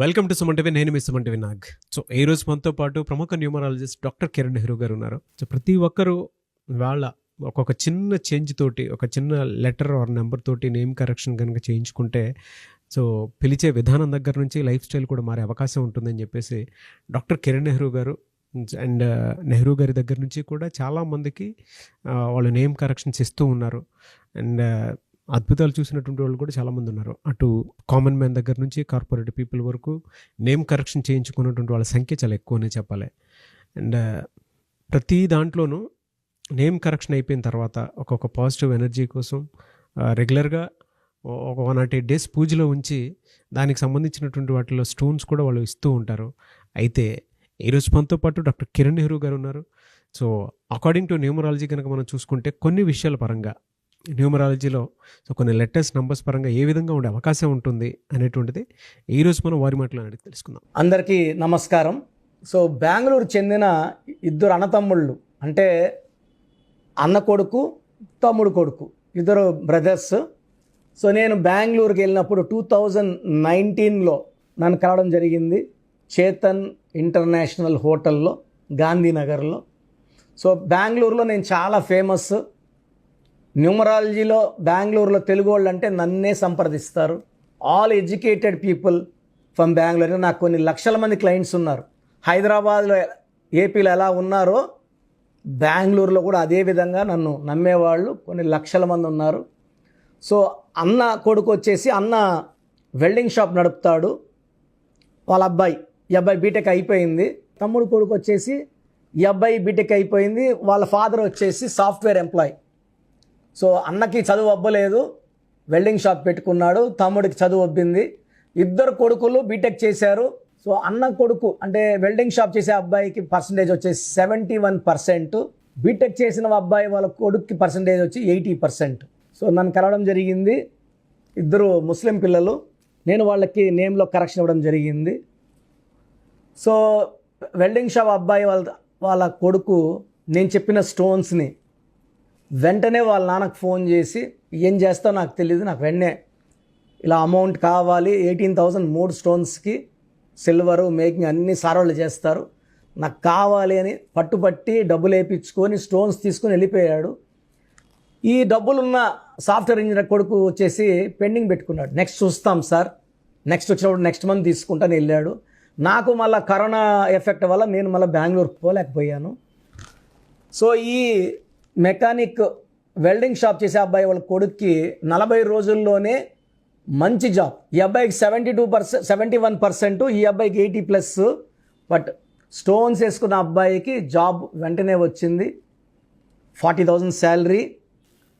Welcome to Suman నేను మీ Suman Nag. So ఈ రోజు మనతో పాటు ప్రముఖ న్యూమరాలజిస్ట్ డాక్టర్ కిరణ్ నెహ్రూ గారు ఉన్నారు. సో ప్రతి ఒక్కరూ వాళ్ళ ఒక్కొక్క చిన్న చేంజ్ తోటి ఒక చిన్న లెటర్ ఆర్ నెంబర్ తోటి నేమ్ కరెక్షన్ కనుక చేయించుకుంటే సో పిలిచే విధానం దగ్గర నుంచి లైఫ్ స్టైల్ కూడా మారే అవకాశం ఉంటుందని చెప్పేసి డాక్టర్ కిరణ్ నెహ్రూ గారు అండ్ uh, నెహ్రూ గారి దగ్గర నుంచి కూడా చాలా మందికి uh, వాళ్ళు నేమ్ కరెక్షన్స్ ఇస్తూ ఉన్నారు. అండ్ అద్భుతాలు చూసినటువంటి వాళ్ళు కూడా చాలామంది ఉన్నారు అటు కామన్ మ్యాన్ దగ్గర నుంచి కార్పొరేట్ పీపుల్ వరకు నేమ్ కరెక్షన్ చేయించుకున్నటువంటి వాళ్ళ సంఖ్య చాలా ఎక్కువనే చెప్పాలి. అండ్ uh, ప్రతి దాంట్లోనూ నేమ్ కరెక్షన్ అయిపోయిన తర్వాత ఒక్కొక్క పాజిటివ్ ఎనర్జీ కోసం uh, రెగ్యులర్గా ఒక వన్ నాట్ ఎయిట్ డేస్ పూజలో ఉంచి దానికి సంబంధించినటువంటి వాటిలో స్టోన్స్ కూడా వాళ్ళు ఇస్తూ ఉంటారు. అయితే ఈరోజు మనతో పాటు డాక్టర్ కిరణ్ నెహ్రూ గారు ఉన్నారు. సో అకార్డింగ్ టు న్యూమరాలజీ కనుక మనం చూసుకుంటే కొన్ని విషయాల పరంగా న్యూమరాలజీలో సో కొన్ని లెటెస్ట్ నంబర్స్ పరంగా ఏ విధంగా ఉండే అవకాశం ఉంటుంది అనేటువంటిది ఈరోజు మనం వారి మాటలు అడిగి తెలుసుకుందాం. అందరికీ నమస్కారం. సో బెంగళూరు చెందిన ఇద్దరు అన్నతమ్ముళ్ళు అంటే అన్న కొడుకు తమ్ముడు కొడుకు ఇద్దరు బ్రదర్స్. సో నేను బెంగళూరుకి వెళ్ళినప్పుడు టూ థౌజండ్ నైన్టీన్లో నన్ను కలవడం జరిగింది చేతన్ ఇంటర్నేషనల్ హోటల్లో గాంధీనగర్లో. సో బెంగళూరులో నేను చాలా ఫేమస్. న్యూమరాలజీలో బెంగళూరులో తెలుగు వాళ్ళు అంటే నన్నే సంప్రదిస్తారు. All educated people from Bengaluru నాకు కొన్ని లక్షల మంది క్లయింట్స్ ఉన్నారు. హైదరాబాద్లో ఏపీలో ఎలా ఉన్నారో బెంగళూరులో కూడా అదే విధంగా నన్ను నమ్మేవాళ్ళు కొన్ని లక్షల మంది ఉన్నారు. సో అన్న కొడుకు వచ్చేసి అన్న వెల్డింగ్ షాప్ నడుపుతాడు. వాళ్ళ అబ్బాయి ఈ అబ్బాయి బీటెక్ అయిపోయింది. తమ్ముడు కొడుకు వచ్చేసి ఈ అబ్బాయి బీటెక్ అయిపోయింది. వాళ్ళ ఫాదర్ వచ్చేసి సాఫ్ట్వేర్ ఎంప్లాయ్ సో అన్నకి చదువు అవ్వలేదు వెల్డింగ్ షాప్ పెట్టుకున్నాడు. తమ్ముడికి చదువు అబ్బింది. ఇద్దరు కొడుకులు బీటెక్ చేశారు. సో అన్న కొడుకు అంటే వెల్డింగ్ షాప్ చేసే అబ్బాయికి పర్సంటేజ్ వచ్చేసి సెవెంటీ వన్ పర్సెంట్ బీటెక్ చేసిన అబ్బాయి వాళ్ళ కొడుక్కి పర్సంటేజ్ వచ్చి ఎయిటీ పర్సెంట్ సో నన్ను కలవడం జరిగింది. ఇద్దరు ముస్లిం పిల్లలు. నేను వాళ్ళకి నేమ్లో కరెక్షన్ ఇవ్వడం జరిగింది. సో వెల్డింగ్ షాప్ అబ్బాయి వాళ్ళ వాళ్ళ కొడుకు నేను చెప్పిన స్టోన్స్ని వెంటనే వాళ్ళ నాన్నకు ఫోన్ చేసి ఏం చేస్తావు? నాకు తెలియదు నాకు వెంటనే ఇలా అమౌంట్ కావాలి. ఎయిటీన్ థౌజండ్ మూడు స్టోన్స్కి సిల్వరు మేకింగ్ అన్ని సారోళ్ళు చేస్తారు. నాకు కావాలి అని పట్టుపట్టి డబ్బులు వేయించుకొని స్టోన్స్ తీసుకొని వెళ్ళిపోయాడు. ఈ డబ్బులున్న సాఫ్ట్వేర్ ఇంజనీర్ కొడుకు వచ్చేసి పెండింగ్ పెట్టుకున్నాడు. నెక్స్ట్ చూస్తాం సార్. నెక్స్ట్ వచ్చినప్పుడు నెక్స్ట్ మంత్ తీసుకుంటాను వెళ్ళాడు. నాకు మళ్ళీ కరోనా ఎఫెక్ట్ వల్ల నేను మళ్ళీ బెంగళూరు పోలేకపోయాను. సో ఈ మెకానిక్ వెల్డింగ్ షాప్ చేసే అబ్బాయి వాళ్ళ కొడుక్కి నలభై రోజుల్లోనే మంచి జాబ్. ఈ అబ్బాయికి seventy two percent seventy one percent ఈ అబ్బాయికి ఎయిటీ ప్లస్ బట్ స్టోన్స్ వేసుకున్న అబ్బాయికి జాబ్ వెంటనే వచ్చింది. ఫార్టీ థౌజండ్ శాలరీ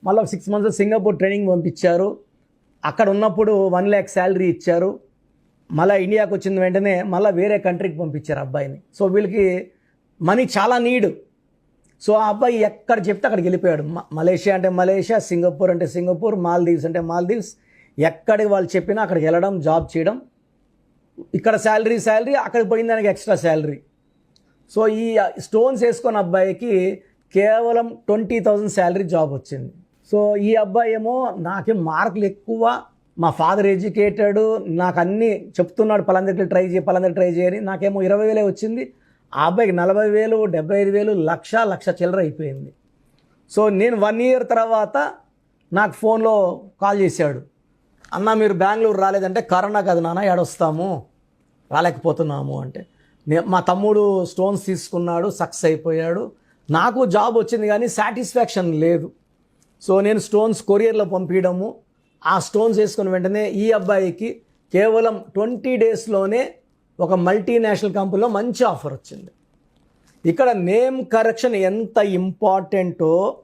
మళ్ళీ సిక్స్ మంత్స్ సింగపూర్ ట్రైనింగ్ పంపించారు. అక్కడ ఉన్నప్పుడు వన్ ల్యాక్ శాలరీ ఇచ్చారు. మళ్ళీ ఇండియాకి వచ్చిన వెంటనే మళ్ళీ వేరే కంట్రీకి పంపించారు అబ్బాయిని. సో వీళ్ళకి మనీ చాలా నీడ్ సో ఆ అబ్బాయి ఎక్కడ చెప్తే అక్కడికి వెళ్ళిపోయాడు. మలేషియా అంటే మలేషియా సింగపూర్ అంటే సింగపూర్ మాల్దీవ్స్ అంటే మాల్దీవ్స్. ఎక్కడికి వాళ్ళు చెప్పినా అక్కడికి వెళ్ళడం జాబ్ చేయడం. ఇక్కడ శాలరీ శాలరీ అక్కడికి పోయిన దానికి ఎక్స్ట్రా శాలరీ. సో ఈ స్టోన్స్ వేసుకున్న అబ్బాయికి కేవలం ట్వంటీ థౌజండ్ శాలరీ జాబ్ వచ్చింది. సో ఈ అబ్బాయి ఏమో నాకేం మార్కులు ఎక్కువ. మా ఫాదర్ ఎడ్యుకేటెడ్. నాకు అన్నీ చెప్తున్నాడు పలందరికి ట్రై చేయి పలందరికి ట్రై చేయని నాకేమో ఇరవై వేలే వచ్చింది. ఆ అబ్బాయికి నలభై వేలు డెబ్బై ఐదు వేలు లక్ష లక్ష చిల్లర అయిపోయింది. సో నేను వన్ ఇయర్ తర్వాత నాకు ఫోన్లో కాల్ చేశాడు. అన్న మీరు బెంగళూరు రాలేదంటే కరోనా కాదు నాన్న ఏడొస్తాము రాలేకపోతున్నాము అంటే. మా తమ్ముడు స్టోన్స్ తీసుకున్నాడు సక్సెస్ అయిపోయాడు. నాకు జాబ్ వచ్చింది కానీ సాటిస్ఫాక్షన్ లేదు. సో నేను స్టోన్స్ కొరియర్లో పంపించడము. ఆ స్టోన్స్ వేసుకున్న వెంటనే ఈ అబ్బాయికి కేవలం ట్వంటీ డేస్లోనే ఒక మల్టీనేషనల్ కంపెనీలో మంచి ఆఫర్ వచ్చింది. ఇక్కడ నేమ్ కరెక్షన్ ఎంత ఇంపార్టెంటో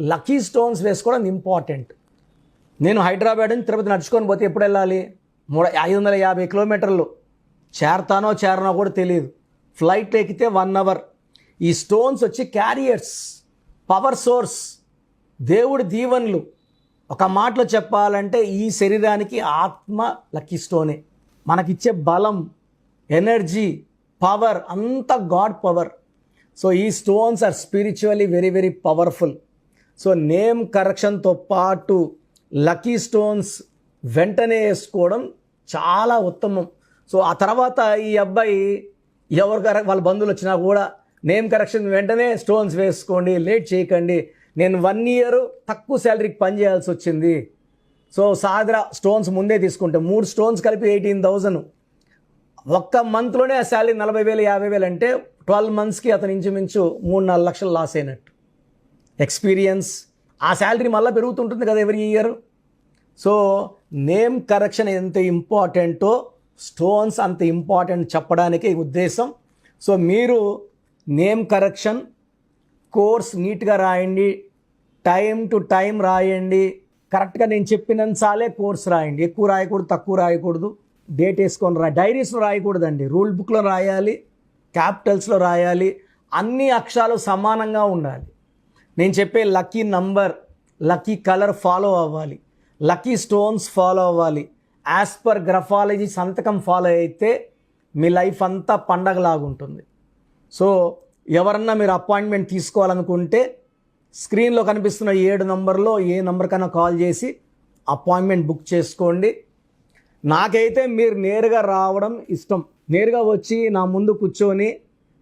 లక్కీ స్టోన్స్ వేసుకోవడం ఇంపార్టెంట్. నేను హైదరాబాద్ నుంచి తిరుపతి నడుచుకొని పోతే ఎప్పుడు వెళ్ళాలి? మూడు ఐదు వందల యాభై కిలోమీటర్లు. చేరతానో చేరనో కూడా తెలియదు ఫ్లైట్ ఎక్కితే వన్ అవర్. ఈ స్టోన్స్ వచ్చి క్యారియర్స్ పవర్ సోర్స్ దేవుడి దీవెనలు. ఒక మాటలో చెప్పాలంటే ఈ శరీరానికి ఆత్మ లక్కీ స్టోనే. మనకిచ్చే బలం ఎనర్జీ పవర్ అంత గాడ్ పవర్. సో ఈ stones are spiritually very very powerful. So name కరెక్షన్తో పాటు లక్కీ స్టోన్స్ వెంటనే వేసుకోవడం చాలా ఉత్తమం. సో ఆ తర్వాత ఈ అబ్బాయి ఎవరు కరెక్ట్ వాళ్ళ బంధువులు వచ్చినా కూడా నేమ్ కరెక్షన్ వెంటనే స్టోన్స్ వేసుకోండి లేట్ చేయకండి. నేను వన్ ఇయర్ తక్కువ శాలరీకి పని చేయాల్సి వచ్చింది. సో సాగర స్టోన్స్ ముందే తీసుకుంటే మూడు స్టోన్స్ కలిపి ఎయిటీన్ థౌజండ్. ఒక్క మంత్లోనే ఆ శాలరీ నలభై వేలు యాభై వేలు అంటే ట్వెల్వ్ మంత్స్కి అతను ఇంచుమించు మూడు నాలుగు లక్షలు లాస్ అయినట్టు. ఎక్స్పీరియన్స్ ఆ శాలరీ మళ్ళీ పెరుగుతుంటుంది కదా ఎవరి ఇయర్ సో నేమ్ కరెక్షన్ ఎంత ఇంపార్టెంటో స్టోన్స్ అంత ఇంపార్టెంట్ చెప్పడానికి ఈ ఉద్దేశం. సో మీరు నేమ్ కరెక్షన్ కోర్స్ నీట్గా రాయండి టైం టు టైం రాయండి. కరెక్ట్గా నేను చెప్పినంచాలే కోర్స్ రాయండి. ఎక్కువ రాయకూడదు తక్కువ రాయకూడదు. డేట్ వేసుకొని రా డైరీస్లో రాయకూడదండి. రూల్ బుక్లో రాయాలి క్యాపిటల్స్లో రాయాలి అన్ని అక్షరాలు సమానంగా ఉండాలి. నేను చెప్పే lucky number lucky colour follow అవ్వాలి. లక్కీ స్టోన్స్ ఫాలో అవ్వాలి. యాజ్ పర్ గ్రఫాలజీ సంతకం ఫాలో అయితే మీ లైఫ్ అంతా పండగలాగుంటుంది సో ఎవరన్నా మీరు అపాయింట్మెంట్ తీసుకోవాలనుకుంటే స్క్రీన్లో కనిపిస్తున్న ఏడు నంబర్లో ఏ నంబర్కైనా కాల్ చేసి అపాయింట్మెంట్ బుక్ చేసుకోండి. నాకైతే మీరు నేరుగా రావడం ఇష్టం. నేరుగా వచ్చి నా ముందు కూర్చొని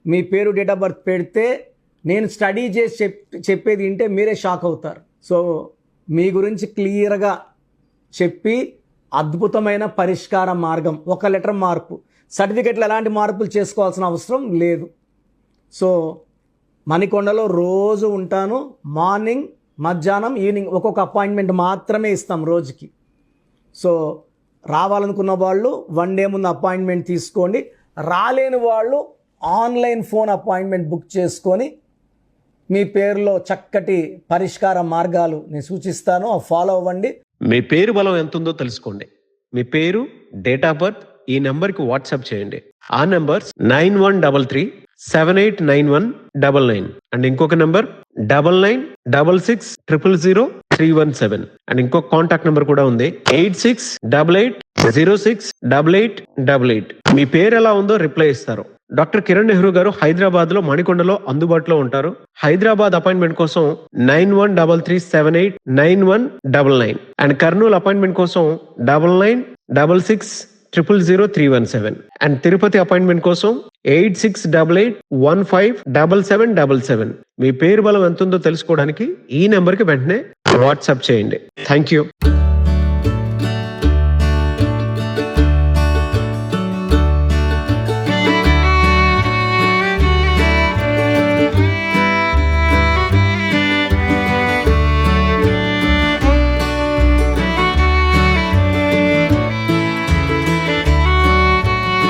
మీ పేరు డేట్ ఆఫ్ బర్త్ పెడితే నేను స్టడీ చేసి చెప్ చెప్పేది వింటే మీరే షాక్ అవుతారు. సో మీ గురించి క్లియర్గా చెప్పి అద్భుతమైన పరిష్కార మార్గం ఒక లెటర్ మార్పు. సర్టిఫికెట్లు ఎలాంటి మార్పులు చేసుకోవాల్సిన అవసరం లేదు. సో మణికొండలో రోజు ఉంటాను. మార్నింగ్ మధ్యాహ్నం ఈవినింగ్ ఒక్కొక్క అపాయింట్మెంట్ మాత్రమే ఇస్తాం రోజుకి. సో రావాలనుకున్న వాళ్ళు వన్ డే ముందు అపాయింట్మెంట్ తీసుకోండి. రాలేని వాళ్ళు ఆన్లైన్ ఫోన్ అపాయింట్మెంట్ బుక్ చేసుకొని మీ పేరులో చక్కటి పరిష్కార మార్గాలు నేను సూచిస్తాను. ఫాలో అవ్వండి. మీ పేరు బలం ఎంత ఉందో తెలుసుకోండి. మీ పేరు డేట్ ఆఫ్ బర్త్ ఈ నెంబర్కి వాట్సాప్ చేయండి. ఆ number nine one double three seven eight nine one double nine. And ఇంకొక number double nine double six triple zero three one seven. And ఇంకొక కాంటాక్ట్ నెంబర్ కూడా ఉంది. Eight six double eight zero six double eight double eight. మీ పేరు ఎలా ఉందో reply ఇస్తారు. Doctor Kiran Nehru గారు హైదరాబాద్లో మణికొండలో అందుబాటులో ఉంటారు. హైదరాబాద్ అపాయింట్మెంట్ కోసం nine one double three seven eight nine one double nine. And Kurnool appointment కోసం double nine double six triple zero three one seven. And Tirupati appointment కోసం eight six double eight one five double seven double seven. మీ పేరు బలం ఎంత ఉందో తెలుసుకోవడానికి ఈ నెంబర్కి వెంటనే వాట్సాప్ చేయండి. Thank you